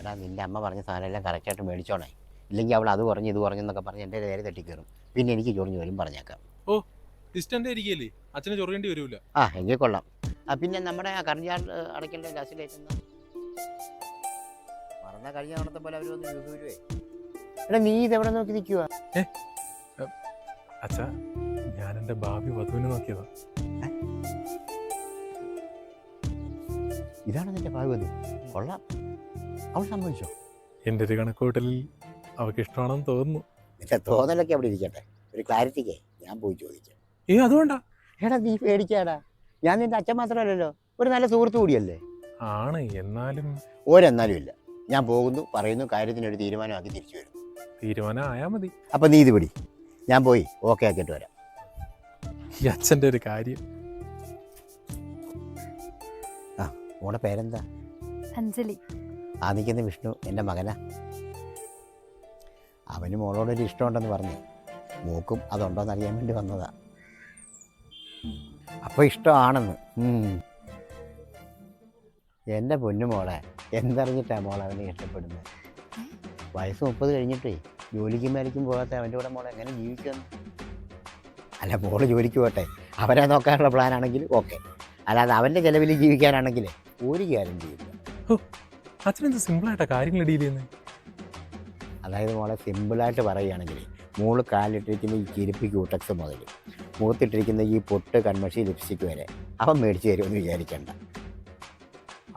എടാ നിന്റെ അമ്മ പറഞ്ഞ സാധനമെല്ലാം കറക്റ്റായിട്ട് മേടിച്ചോണേ. ഇല്ലെങ്കിൽ അവൾ അത് കുറഞ്ഞ് ഇത് കുറഞ്ഞു എന്നൊക്കെ പറഞ്ഞ് എന്റെ നേരെ തട്ടിക്കയറും. പിന്നെ എനിക്ക് ചൊറിഞ്ഞു വരും പറഞ്ഞേക്കാം. ഓ ഡിസ്റ്റന്റ് ഇരിക്കല്ലേ? അച്ഛനെ ചൊറിയേണ്ടി വരൂല. ആ എങ്കിൽ കൊള്ളാം. ആ പിന്നെ നമ്മുടെ ആ കറിഞ്ഞാൽ അടയ്ക്കേണ്ട ലാസ്റ്റിലേക്ക് മറന്ന കഴിഞ്ഞ തവണത്തെ പോലെ അവർ വന്ന് വരുവേ. എടാ നീ ഇതെവിടെ നോക്കി നിൽക്കുക അച്ഛാ ഞാൻ എന്റെ ഭാവി വധുവിനെ നോക്കിയതാ. ഇതാണ് നിന്റെ ഭാവി വധു. കൊള്ളാം. അവൾ സമ്മതിച്ചോ? എന്റെ ഒരു കണക്കൂട്ടലിൽ അവൾക്ക് ഇഷ്ടമാണെന്ന് തോന്നുന്നു. നിന്റെ തോന്നലൊക്കെ അവിടെ ഇരിക്കട്ടെ. ഒരു ക്ലാരിറ്റിക്കേ ഞാൻ പോയി ചോദിച്ചു ഏ അതുകൊണ്ടാ എടാ നീ പേടിക്കാടാ. ഞാൻ നിന്റെ അച്ഛൻ മാത്രമല്ലല്ലോ. ഒരു നല്ല സുഹൃത്തു കൂടിയല്ലേ? ആണ് എന്നാലും ഒരെന്നാലും ഇല്ല. ഞാൻ പോകുന്നു പറയുന്നു കാര്യത്തിനൊരു തീരുമാനമാക്കി തിരിച്ചു വരും തീരുമാനം ആയാൽ മതി. അപ്പൊ നീ ഇത് പിടി. ഞാൻ പോയി ഓക്കെ ആക്കിയിട്ട് വരാം. ഈ അച്ഛന്റെ ഒരു കാര്യം. മോടെ പേരെന്താ? അഞ്ജലി. ആ നിൽക്കുന്ന വിഷ്ണു എന്റെ മകനാ. അവന് മോളോടൊരു ഇഷ്ടമുണ്ടെന്ന് പറഞ്ഞു. മൂക്കും അതുണ്ടോന്ന് അറിയാൻ വേണ്ടി വന്നതാ. അപ്പോൾ ഇഷ്ടമാണെന്ന്. എന്റെ പൊന്നു മോളെ എന്തറിഞ്ഞിട്ടാ മോളെ അവനെ ഇഷ്ടപ്പെടുന്നത്? വയസ്സ് മുപ്പത് കഴിഞ്ഞിട്ടേ ജോലിക്കും മേലിക്കും പോകാത്ത അവന്റെ കൂടെ മോളെ എങ്ങനെ ജീവിക്കുമെന്ന് അല്ല മോൾ ജോലിക്ക് പോട്ടെ. അവരെ നോക്കാനുള്ള പ്ലാനാണെങ്കിൽ ഓക്കെ അല്ലാതെ അവന്റെ ചിലവിൽ ജീവിക്കാനാണെങ്കിൽ ഒരു ഗ്യാരണ്ടി ഇല്ല. അച്ഛനെന്ത് സിമ്പിൾ ആയിട്ടാ കാര്യങ്ങൾ ഡീൽ ചെയ്യുന്നത് അതായത് മോളെ സിമ്പിളായിട്ട് പറയുകയാണെങ്കിൽ മോൾ കാലിട്ടിരിക്കുന്ന ഈ ചിരിപ്പി ക്യൂട്ടക്സ് മുതൽ മുഖത്തിട്ടിരിക്കുന്ന ഈ പൊട്ട് കൺമഷി ലിപ്സ്റ്റിക് വരെ അവൻ മേടിച്ചു തരുമെന്ന് വിചാരിക്കണ്ട.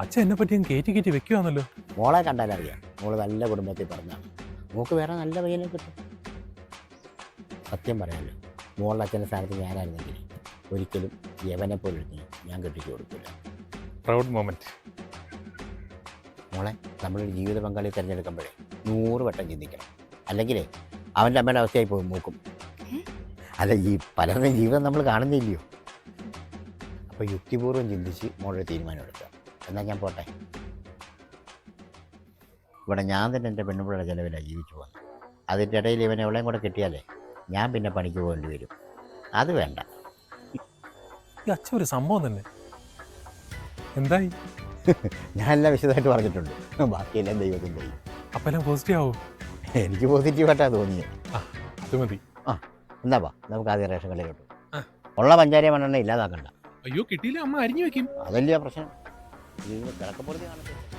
അച്ഛൻ എന്നെ പറ്റി ഞാൻ കയറ്റി കയറ്റി വെക്കുവാണല്ലോ മോളെ കണ്ടാലറിയാം മോൾ നല്ല കുടുംബത്തിൽ പറഞ്ഞാണ് മോക്ക് വേറെ നല്ല പയ്യനെ കിട്ടും. സത്യം പറയാമല്ലോ മോളുടെ അച്ഛന്റെ സ്ഥാനത്ത് ഞാനായിരുന്നെങ്കിൽ ഒരിക്കലും യവനെ പോലെ ഞാൻ കെട്ടിച്ചു കൊടുക്കില്ല. Proud moment. മോളെ നമ്മളൊരു ജീവിത പങ്കാളി തിരഞ്ഞെടുക്കുമ്പോഴേ നൂറ് വട്ടം ചിന്തിക്കണം. അല്ലെങ്കിൽ അവന്റെ അമ്മയുടെ അവസ്ഥയായി പോകും മൂക്കും. അല്ല ഈ പലരുടെയും ജീവിതം നമ്മൾ കാണുന്നില്ലയോ? അപ്പോൾ യുക്തിപൂർവം ചിന്തിച്ച് മോളൊരു തീരുമാനം എടുക്കുക. എന്നാൽ ഞാൻ പോട്ടെ. ഇവിടെ ഞാൻ തന്നെ എന്റെ പെണ്ണുപിള്ളയുടെ ചിലവിലാണ് ജീവിച്ചു പോകുന്നത്. അതിന്റെ ഇടയിൽ ഇവനെ എവിടെയും കൂടെ കിട്ടിയാലേ ഞാൻ പിന്നെ പണിക്ക് പോകേണ്ടി വരും. അത് വേണ്ട. ഈ അച്ഛൻ ഒരു സംഭവം തന്നെ. എന്തായി? ഞാൻ എല്ലാം വിശദമായിട്ട് പറഞ്ഞിട്ടുണ്ട്. ബാക്കിയെല്ലാം ദൈവത്തിന്റെ അപ്പം എല്ലാം പോസിറ്റീവ് ആവും? എനിക്ക് പോസിറ്റീവായിട്ടാണ് തോന്നിയത് അത് മതി. എന്നാ വാ നമുക്ക് ആദ്യം റേഷൻ കടയിലോട്ട് ആ. ഉള്ള പഞ്ചാരി മണ്ണെണ്ണ ഇല്ലാതാക്കണ്ട. അയ്യോ കിട്ടിയില്ല അമ്മ അരിഞ്ഞു വെക്കും. അതല്ലേ പ്രശ്നം. കിടക്കപ്പുറത്ത് കാണത്തില്ല.